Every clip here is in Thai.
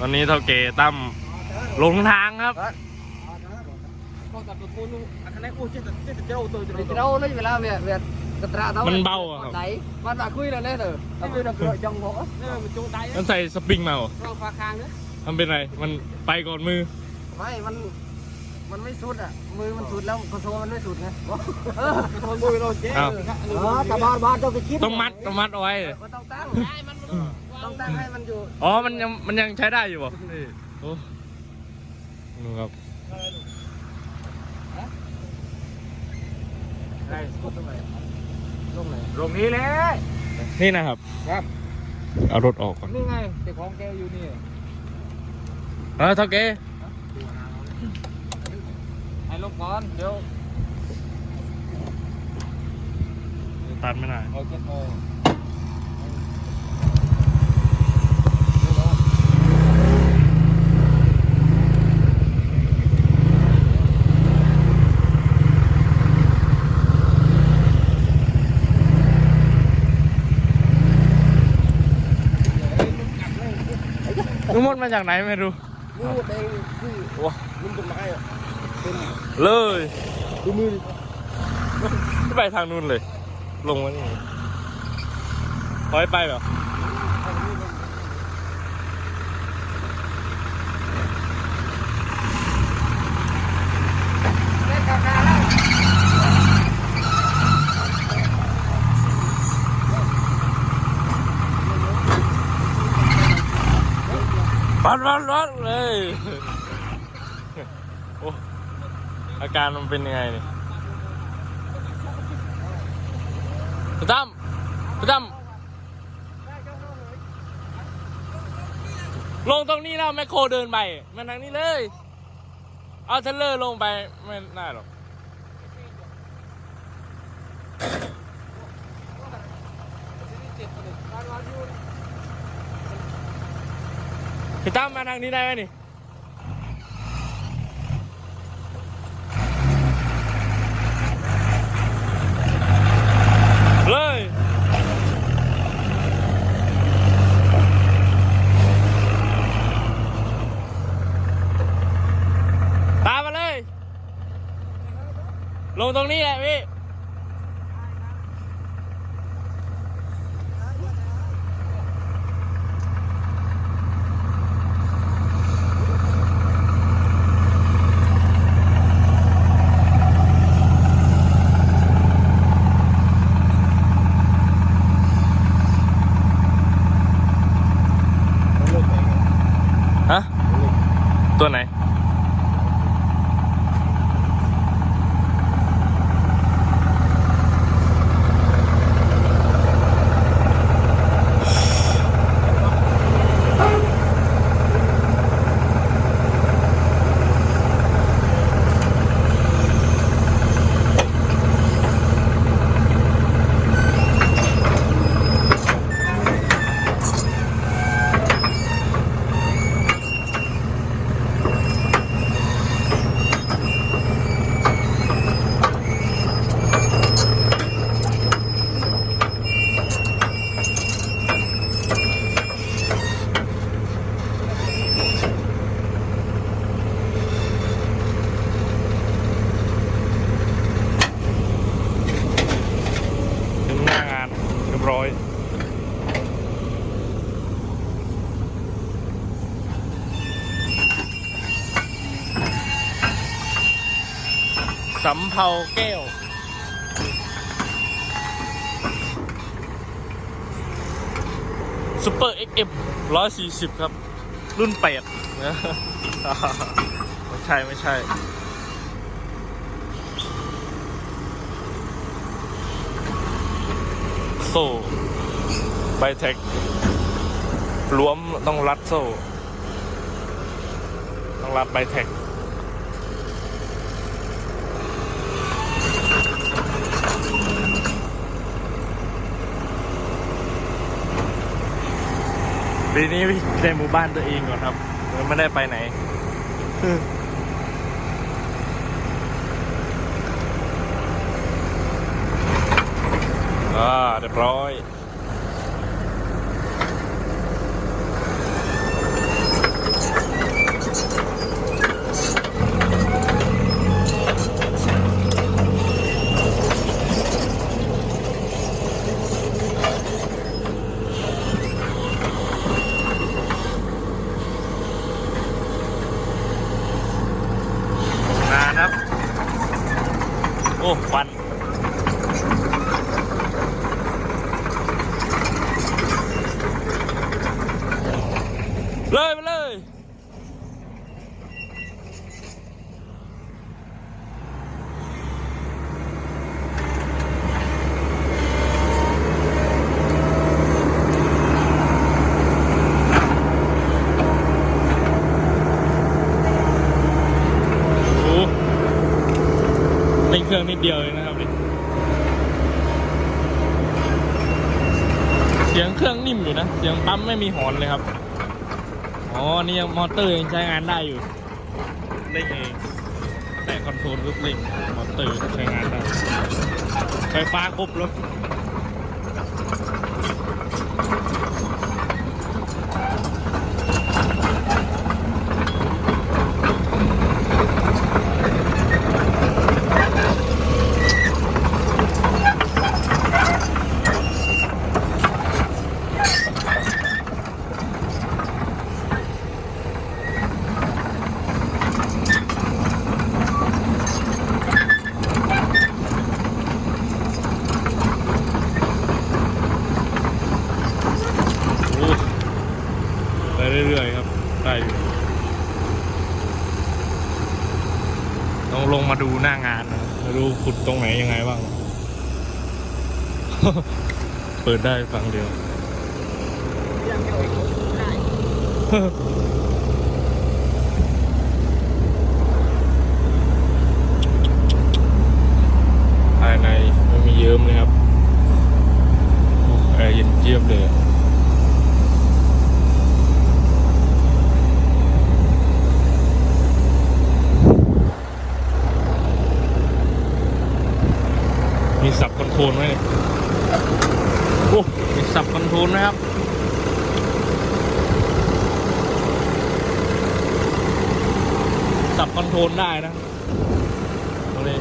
ตอนนี้เท่าเกตั้มหลงทางครับก็ตัดตัวนู้นอันนั้นโอ้เจ๊แต่เจ๊แต่เจ้าตัวจะ Thì cái đâu lấy về làm việc việc cái tra tao Mình bao à? đấy mà đã khui là lên rồi tao khui là cửa trong gỗ เนี่ยมันโจงไตมันใส่สปริงมาเหรอเราฟาคางเนี่ยมันเป็นไร มันไปก่อนมือ ไม่ มัน มันไม่สุดอะ มือมันสุดแล้วกระโซมันไม่สุดไงทนบุยเราเจ๊เออแต่บอลบอลต้องไปคิดต้องมัดต้องมัดเอาไว้มันต้องตั้ง ต้องตั้งให้มันอยู่อ๋อ มันยังมันยังใช้ได้อยู่ป่ะโอ้ดูครับไอ้สุดตรงไหนลงไหนลงนี้เลยนี่นะครับครับ เอารถออกก่อนนี่ไงแต่ของแกอยู่นี่เออเท่าเกให้ลบก่อนเดี๋ยวตัดไม่ได้เอาเจ็ดโมงนุ่มดมาจากไหนไม่รู้มือเองคือว้ามันเป็นไม้อะเป็นเลยดูมือไปทางนู้นเลย ลงมานี่ถอยไปแบบเล่นกาแฟแล้ว ปัดปัดปัดเลยโอ้อาการมันเป็นยังไงนี่พี่ตั้มพี่ตั้มลงตรงนี้แล้วแมคโครเดินไปมันทางนี้เลย เอาเทเลอร์ลงไป ไม่ได้หรอก พี่ตั้มมาทางนี้ได้ไหมนี่เลยตามมาเลย ลงตรงนี้แหละพี่ สำเภาแก้ว ซูเปอร์ XM 140 ครับ รุ่นแปดนะไม่ใช่ ไม่ใช่ โซ่ไบเทครวมต้องรัดโซ่ ต้องรัดไบเทค ปีนี้ในหมู่บ้านตัวเองก่อนครับไม่ได้ไปไหนอ่าเรียบร้อย อ้ควัน เลยไปเลยโอ้เร่งเครื่องนิดเดียวเองนะครับนี่เสียงเครื่องนิ่มอยู่นะ เสียงปั๊มไม่มีหอนเลยครับ อ๋อ นี่ยังมอเตอร์ยังใช้งานได้อยู่เร่งเอง แต่คอนโทรลรูปเร่งมอเตอร์ใช้งานได้ ไฟฟ้าครบแล้ว โอ้ไปเรื่อยๆครับ ได้อยู่ ลองลงมาดูหน้างานนะมาดูขุดตรงไหนยังไงบ้าง เปิดได้ฝั่งเดียว ยังไม่ได้ ภายในไม่มีเยิ้มเลยครับโอ้แอร์เย็นเจี๊ยบเลยอะ มีสับคอนโทรลไหมเนี่ยโอ้มีสับคอนโทรลนะครับสับคอนโทรลได้นะตรงนี้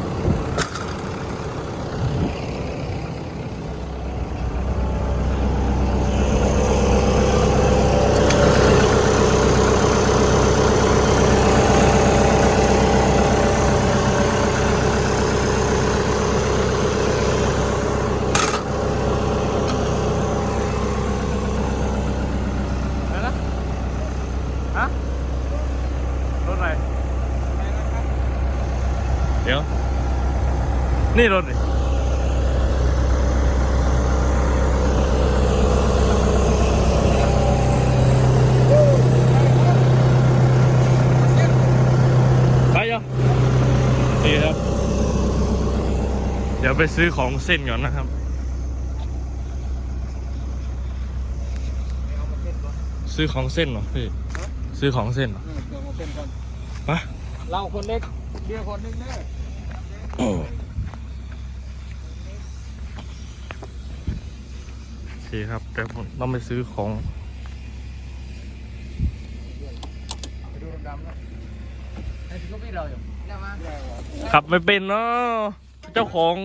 อะไรนะ ฮะ รถอะไร เดี๋ยว นี่รถนี่ไปยังดีครับ เดี๋ยวไปซื้อของเส้นก่อนนะครับ ซื้อของเส้นเหรอพี่ ซื้อของเส้นเหรอเออเดี๋ยวมาเป็นก่อนมาเราคนเล็กเบียร์คนหนึงเด้อ โอ คครับเดี๋ยวผมต้องไปซื้อของขับไม่เป็นเนาะเจ้าของ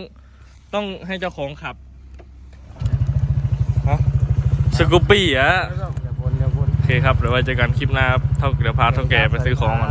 ต้องให้เจ้าของขับฮะสกูปปี้อะอย่าบนอย่าบนโอเคครับเดี๋ยวไว้เจอกันคลิปหน้าครับเท่าเดี๋ยวพาเท่าแก่ไปซื้อของก่อน